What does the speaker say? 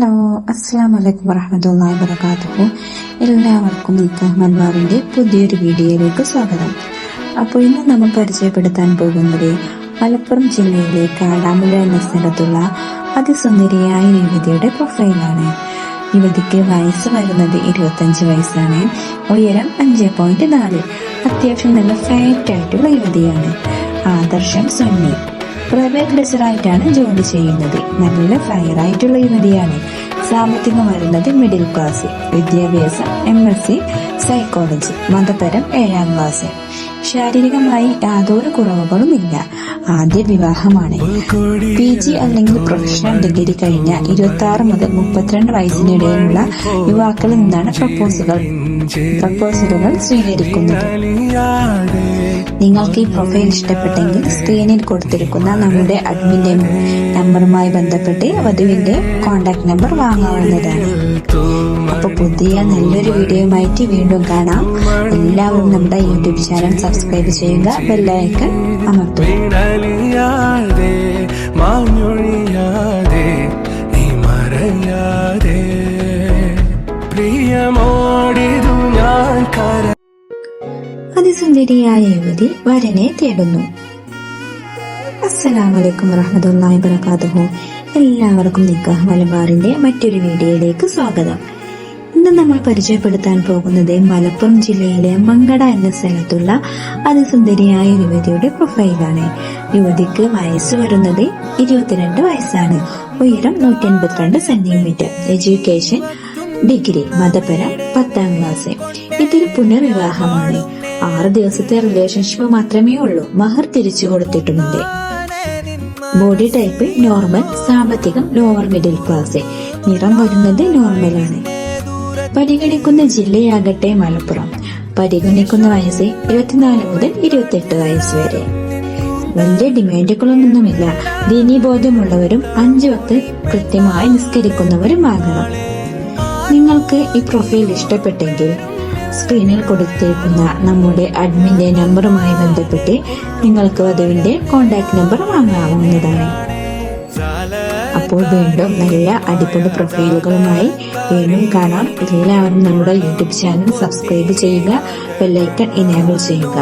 Hello അസ്സാം വലൈക്കും വറഹമത്തല്ലാ വബർക്കാത്തുഹു എല്ലാവർക്കും നിക്കാഹ് മൻവാറിന്റെ പുതിയൊരു വീഡിയോയിലേക്ക് സ്വാഗതം. അപ്പോൾ ഇന്ന് നമ്മൾ പരിചയപ്പെടുത്താൻ പോകുന്നത് മലപ്പുറം ജില്ലയിലെ കാടാമുഴ എന്ന സ്ഥലത്തുള്ള അതിസുന്ദരിയായ യുവതിയുടെ പ്രൊഫൈലാണ്. യുവതിക്ക് വയസ്സ് വരുന്നത് ഇരുപത്തഞ്ച് വയസ്സാണ്. ഉയരം അഞ്ച് പോയിന്റ് നാല്. അത്യാവശ്യം നല്ല ഫാറ്റ് ആയിട്ടുള്ള യുവതിയാണ്. ആദർശം സുന്നി. പ്രൈവറ്റ് ലെസറായിട്ടാണ് ജോലി ചെയ്യുന്നത്. നല്ല ഫയർ ആയിട്ടുള്ള യുവതിയാണ്. സാമ്പത്തികം വരുന്നത് മിഡിൽ ക്ലാസ് വിദ്യാഭ്യാസം എം എസ് സി സൈക്കോളജി മതപരം ഏഴാം ക്ലാസ് ശാരീരികമായി യാതൊരു കുറവുകളും ഇല്ല ആദ്യ വിവാഹമാണ്. പി ജി അല്ലെങ്കിൽ പ്രൊഫഷണൽ ഡിഗ്രി കഴിഞ്ഞ ഇരുപത്തി ആറ് മുതൽ മുപ്പത്തിരണ്ട് വയസ്സിനിടയിലുള്ള യുവാക്കളിൽ നിന്നാണ് പ്രപ്പോസുകൾ പ്രപ്പോസലുകൾ സ്വീകരിക്കുന്നത്. നിങ്ങൾക്ക് ഈ പ്രൊഫൈൽ ഇഷ്ടപ്പെട്ടെങ്കിൽ സ്ക്രീനിൽ കൊടുത്തിരിക്കുന്ന നമ്മുടെ അഡ്മിൻ നമ്പറുമായി ബന്ധപ്പെട്ട് വധുവിന്റെ കോൺടാക്ട് നമ്പർ വാങ്ങാവുന്നതാണ്. അപ്പൊ പുതിയ നല്ലൊരു വീഡിയോയുമായിട്ട് വീണ്ടും കാണാം. എല്ലാവരും നമ്മുടെ യൂട്യൂബ് ചാനൽ സബ്സ്ക്രൈബ് ചെയ്യുക ബെല്ലൈക്കൺ അമർത്തുക. അതിസുന്ദരിയായ യുവതി വരനെ തേടുന്നു. അസ്സലാമലൈക്കും വറഹമത്തല്ലാഹി വബറകാതുഹു. എല്ലാവർക്കും നിക്കാഹ് മലബാറിന്റെ മറ്റൊരു വീഡിയോയിലേക്ക് സ്വാഗതം. ഇന്ന് നമ്മൾ പരിചയപ്പെടുത്താൻ പോകുന്നത് മലപ്പുറം ജില്ലയിലെ മങ്കട എന്ന സ്ഥലത്തുള്ള അതിസുന്ദരിയായ യുവതിയുടെ പ്രൊഫൈലാണ്. യുവതിക്ക് വയസ്സ് വരുന്നത് ഇരുപത്തിരണ്ട് വയസ്സാണ്. ഉയരം നൂറ്റി എൺപത്തിരണ്ട് സെന്റിമീറ്റർ. എഡ്യൂക്കേഷൻ ഡിഗ്രി മതപരം പത്താം ക്ലാസ്. ഇതൊരു പുനർവിവാഹമാണ്. ആറ് ദിവസത്തെ റിലേഷൻഷിപ്പ് മാത്രമേ ഉള്ളൂ. മഹർ തിരിച്ചു കൊടുത്തിട്ടുമുണ്ട്. ബോഡി ടൈപ്പ് നോർമൽ സാമ്പത്തികം ലോവർ മിഡിൽ ക്ലാസ് നിറം വരുന്നത് നോർമലാണ് പരിഗണിക്കുന്ന ജില്ലയാകട്ടെ മലപ്പുറം. പരിഗണിക്കുന്ന വയസ്സ് ഇരുപത്തിനാല് മുതൽ ഇരുപത്തെട്ട് വയസ്സ് വരെ. വലിയ ഡിമാൻഡുകളൊന്നുമില്ല ദീനീബോധമുള്ളവരും അഞ്ചു വക്ത് കൃത്യമായി നിസ്കരിക്കുന്നവരും ആകണം. നിങ്ങൾക്ക് ഈ പ്രൊഫൈൽ ഇഷ്ടപ്പെട്ടെങ്കിൽ സ്ക്രീനിൽ കൊടുത്തേക്കുന്ന നമ്മുടെ അഡ്മിന്റെ നമ്പറുമായി ബന്ധപ്പെട്ട് നിങ്ങൾക്ക് വധുവിന്റെ കോണ്ടാക്ട് നമ്പർ വാങ്ങാവുന്നതാണ്. അപ്പോൾ വീണ്ടും നല്ല അടിപൊളി പ്രൊഫൈലുകളുമായി വീണ്ടും കാണാം. എല്ലാവരും നമ്മുടെ യൂട്യൂബ് ചാനൽ സബ്സ്ക്രൈബ് ചെയ്യുക ബെല്ലൈക്കൺ ഇനേബിൾ ചെയ്യുക.